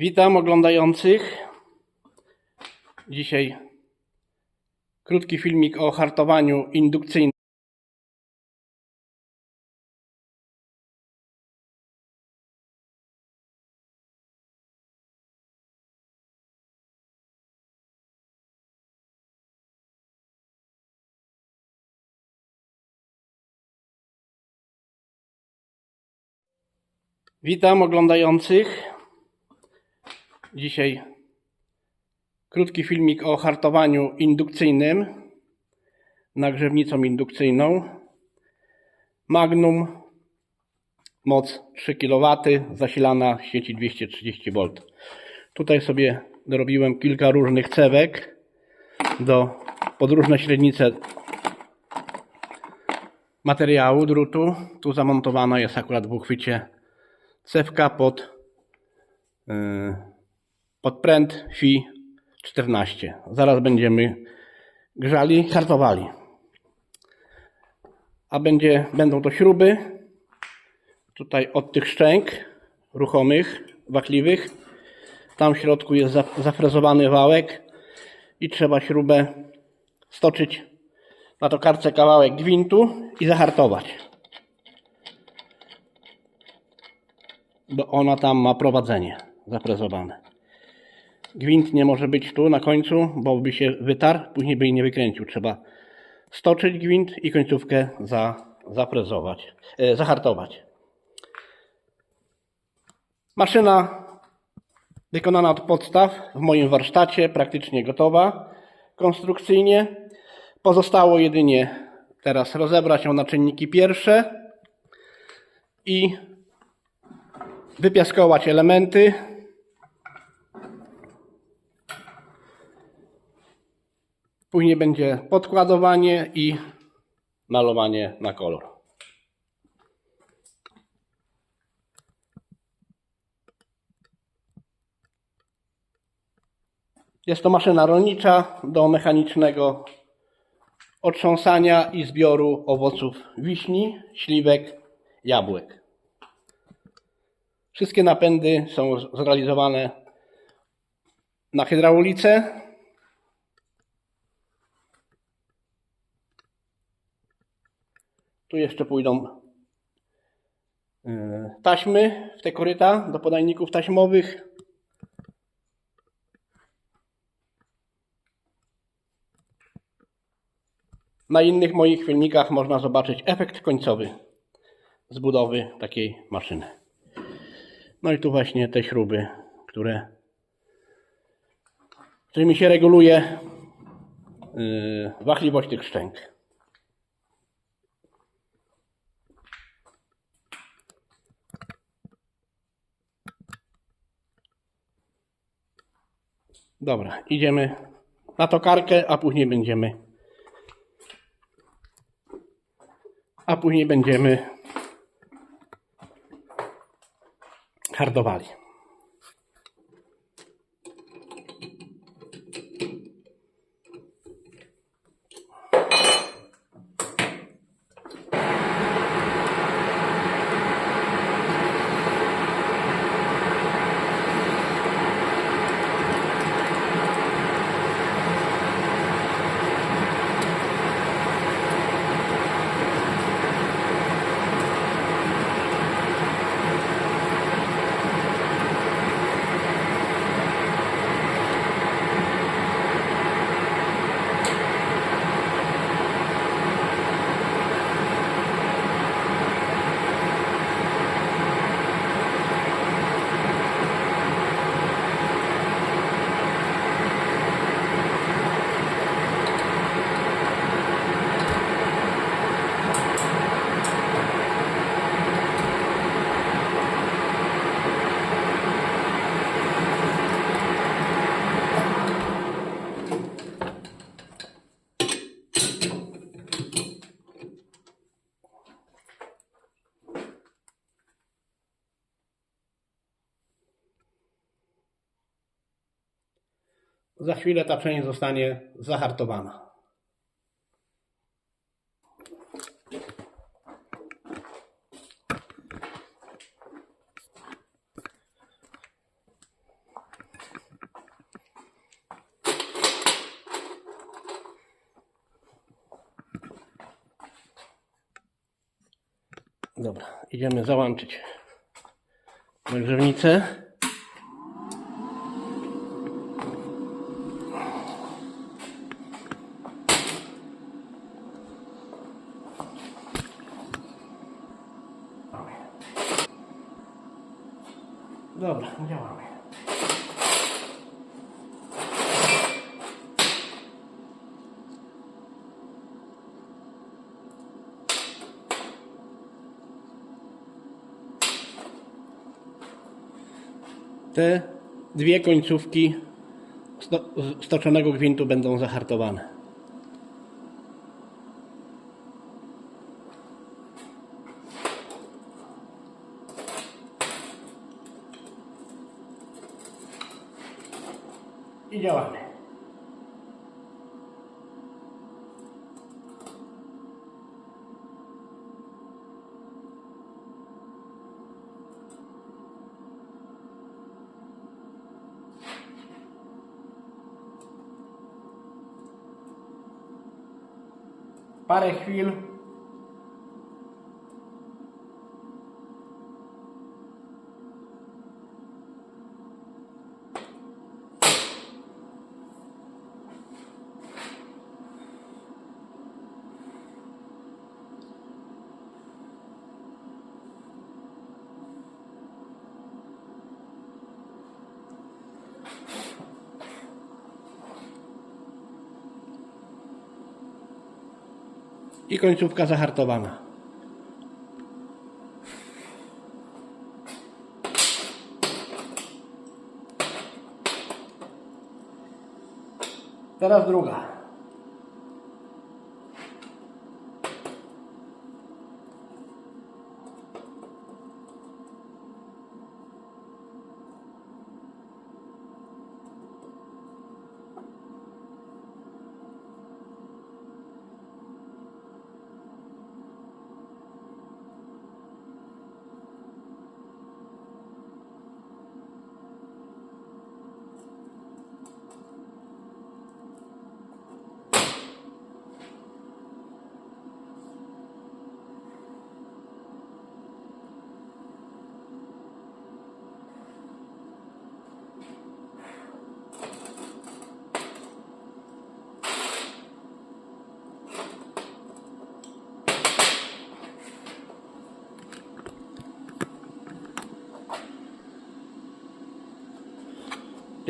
Witam oglądających. Dzisiaj krótki filmik o hartowaniu indukcyjnym. Witam oglądających. Dzisiaj krótki filmik o hartowaniu indukcyjnym nagrzewnicą indukcyjną Magnum moc 3 kW zasilana z sieci 230 V. Tutaj sobie dorobiłem kilka różnych cewek do pod różne średnice materiału drutu. Tu zamontowana jest akurat w uchwycie cewka pod yy, pod pręt FI 14. Zaraz będziemy grzali, hartowali. A będzie, będą to śruby. Tutaj od tych szczęk ruchomych, wachliwych. Tam w środku jest za- zafrezowany wałek i trzeba śrubę stoczyć na tokarce kawałek gwintu i zahartować. Bo ona tam ma prowadzenie zafrezowane. Gwint nie może być tu na końcu, bo by się wytarł, później by jej nie wykręcił. Trzeba stoczyć gwint i końcówkę za, zaprezować, e, zahartować. Maszyna wykonana od podstaw w moim warsztacie, praktycznie gotowa konstrukcyjnie. Pozostało jedynie teraz rozebrać ją na czynniki pierwsze i wypiaskować elementy Później będzie podkładowanie i malowanie na kolor. Jest to maszyna rolnicza do mechanicznego otrząsania i zbioru owoców wiśni, śliwek, jabłek. Wszystkie napędy są zrealizowane na hydraulice Tu jeszcze pójdą e, taśmy w te koryta do podajników taśmowych. Na innych moich filmikach można zobaczyć efekt końcowy zbudowy takiej maszyny. No i tu właśnie te śruby, które którymi się reguluje yy, wachliwość tych szczęk. Dobra, idziemy na tokarkę, a później będziemy a później będziemy hardowali. Za chwilę ta część zostanie zahartowana. Dobra, idziemy załączyć nagrzewnicę. Dobra, działamy. Te dwie końcówki sto, stoczonego gwintu będą zahartowane. I działamy. Parę chwil. I końcówka zahartowana. Teraz druga.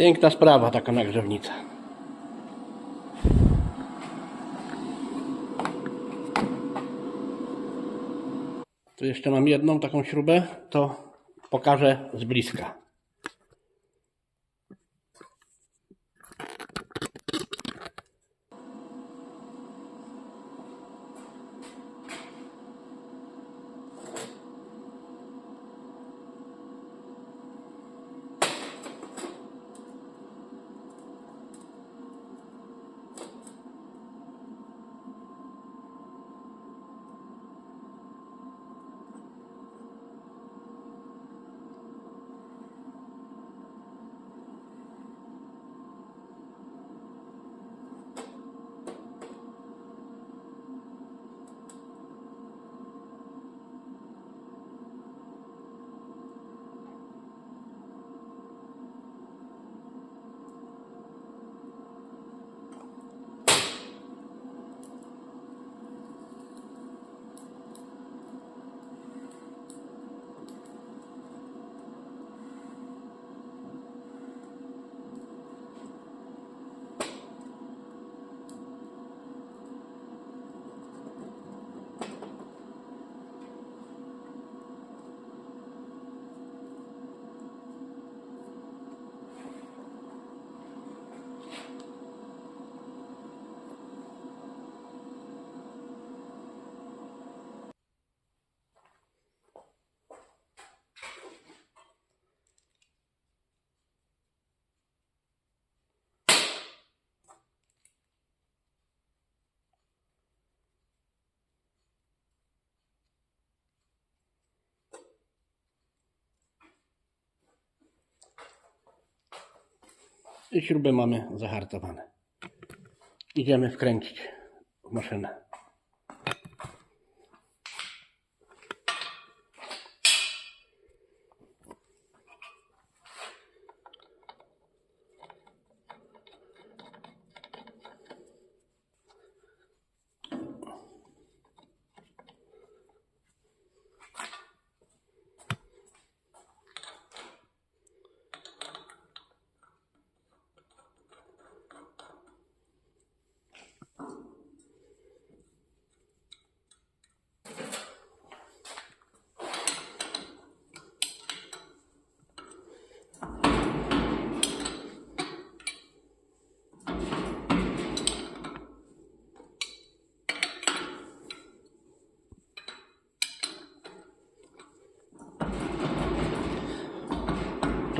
Piękna sprawa taka nagrzewnica. Tu jeszcze mam jedną taką śrubę, to pokażę z bliska. I śruby mamy zahartowane. Idziemy wkręcić maszynę.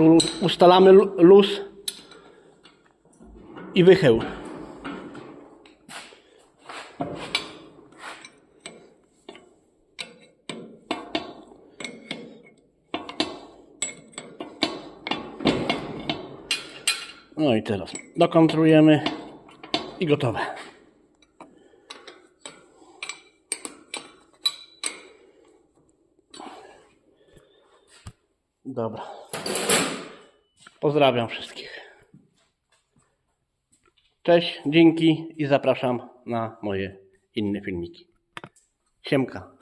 Tu ustalamy lu- luz i wychył. No i teraz dokontrujemy i gotowe. Dobra. Pozdrawiam wszystkich. Cześć, dzięki i zapraszam na moje inne filmiki. Siemka.